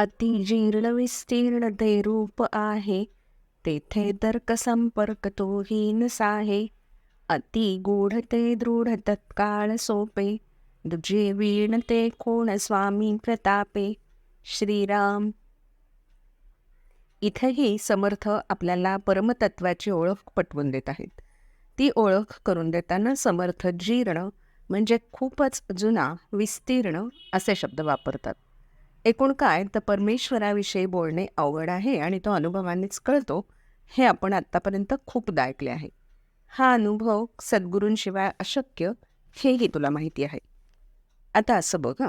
अति जीर्ण विस्तीर्ण ते रूप आहे. तेथे तर्क संपर्क तो हीन साहे. अति गूढ ते दृढ तत्काळ सोपे. दुजे वीण ते कोण स्वामी प्रतापे? श्रीराम. इथेही समर्थ आपल्याला परमतत्वाची ओळख पटवून देत आहेत. ती ओळख करून देताना समर्थ जीर्ण म्हणजे खूपच जुना विस्तीर्ण असे शब्द वापरतात. एकूण काय? तर परमेश्वराविषयी बोलणे अवघड आहे आणि तो अनुभवानेच कळतो. हे आपण आत्तापर्यंत खूपदा ऐकले आहे. हा अनुभव सद्गुरूंशिवाय अशक्य हेही तुला माहिती आहे. आता असं बघ हं.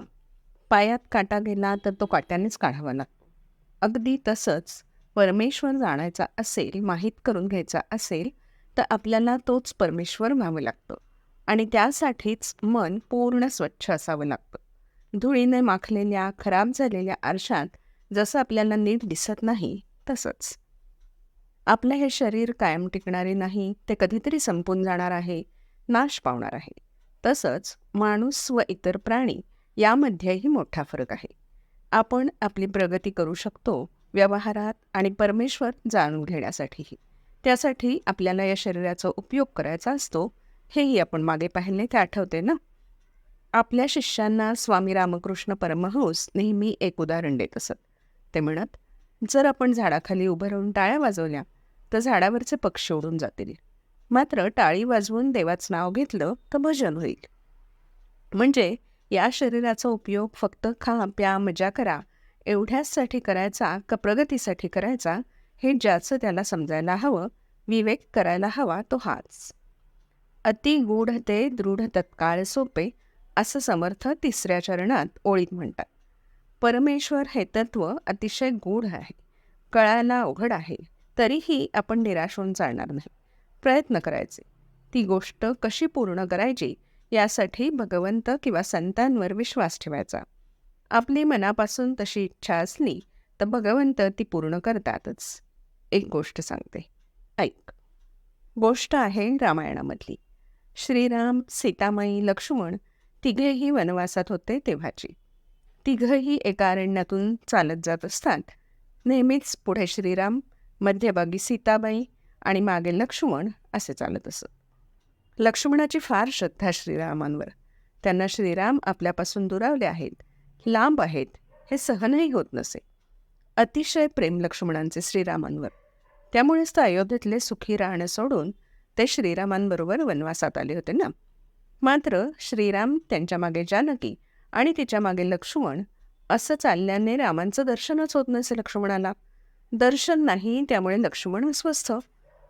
पायात काटा गेला तर तो काट्यानेच काढावा लागतो. अगदी तसंच परमेश्वर जाणायचा असेल माहीत करून घ्यायचा असेल तर आपल्याला तोच परमेश्वर व्हावं लागतं. आणि त्यासाठीच मन पूर्ण स्वच्छ असावं लागतं. धुळीने माखलेल्या खराब झालेल्या आरशात जसं आपल्याला नीट दिसत नाही तसंच. आपलं हे शरीर कायम टिकणारे नाही ते कधीतरी संपून जाणार आहे नाश पावणार आहे. तसंच माणूस व इतर प्राणी यामध्येही मोठा फरक आहे. आपण आपली प्रगती करू शकतो व्यवहारात आणि परमेश्वर जाणून घेण्यासाठीही. त्यासाठी आपल्याला या शरीराचा उपयोग करायचा असतो हेही आपण मागे पाहिले ते आठवते ना? आपल्या शिष्यांना स्वामी रामकृष्ण परमहंस नेहमी एक उदाहरण देत असत. ते म्हणत जर आपण झाडाखाली उभं राहून टाळ्या वाजवल्या तर झाडावरचे पक्षी उडून जातील. मात्र टाळी वाजवून देवाचं नाव घेतलं तर भजन होईल. म्हणजे या शरीराचा उपयोग फक्त खा प्या मजा करा एवढ्याचसाठी करायचा का प्रगतीसाठी करायचा हे ज्याचं त्याला समजायला हवं विवेक करायला हवा तो हाच. अति गूढ ते दृढ तत्काळ सोपे असं समर्थ तिसऱ्या चरणात ओळीत म्हणतात. परमेश्वर हे तत्व अतिशय गूढ आहे. कळायला अवघड आहे. तरीही आपण निराश होऊन चालणार नाही. प्रयत्न करायचे. ती गोष्ट कशी पूर्ण करायची यासाठी भगवंत किंवा संतांवर विश्वास ठेवायचा. आपली मनापासून तशी इच्छा असली तर भगवंत ती पूर्ण करतातच. एक गोष्ट सांगते. ऐक. गोष्ट आहे रामायणामधली. श्रीराम सीतामाई लक्ष्मण तिघेही वनवासात होते तेव्हाची. तिघंही एका अरण्यातून चालत जात असतात. नेहमीच पुढे श्रीराम मध्यभागी सीताबाई आणि मागे लक्ष्मण असे चालत असत. लक्ष्मणाची फार श्रद्धा श्रीरामांवर. त्यांना श्रीराम आपल्यापासून दुरावले आहेत. लांब आहेत. हे सहनही होत नसे. अतिशय प्रेम लक्ष्मणांचे श्रीरामांवर. त्यामुळेच तर अयोध्येतले सुखी राहणं सोडून ते श्रीरामांबरोबर वनवासात आले होते ना? मात्र श्रीराम त्यांच्या मागे जानकी आणि तिच्यामागे लक्ष्मण असं चालल्याने रामांचं दर्शनच होत नसे लक्ष्मणाला. दर्शन नाही त्यामुळे लक्ष्मण अस्वस्थ.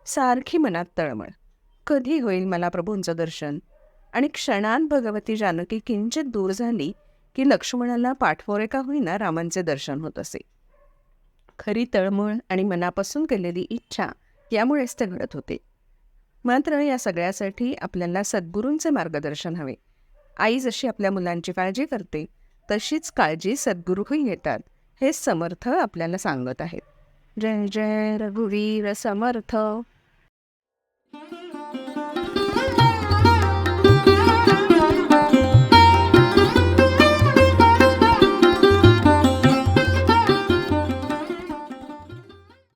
सारखी मनात तळमळ. कधी होईल मला प्रभूंचं दर्शन? आणि क्षणात भगवती जानकी किंचित दूर झाली की लक्ष्मणाला पाठमोरे का होईना रामांचे दर्शन होत असे. खरी तळमळ आणि मनापासून केलेली इच्छा यामुळेच ते घडत होते. मात्र या सगळ्यासाठी आपल्याला सद्गुरूंचे मार्गदर्शन हवे. आई जशी आपल्या मुलांची काळजी करते तशीच काळजी सद्गुरूही घेतात हे समर्थ आपल्याला सांगत आहेत. जय जय रघुवीर समर्थ.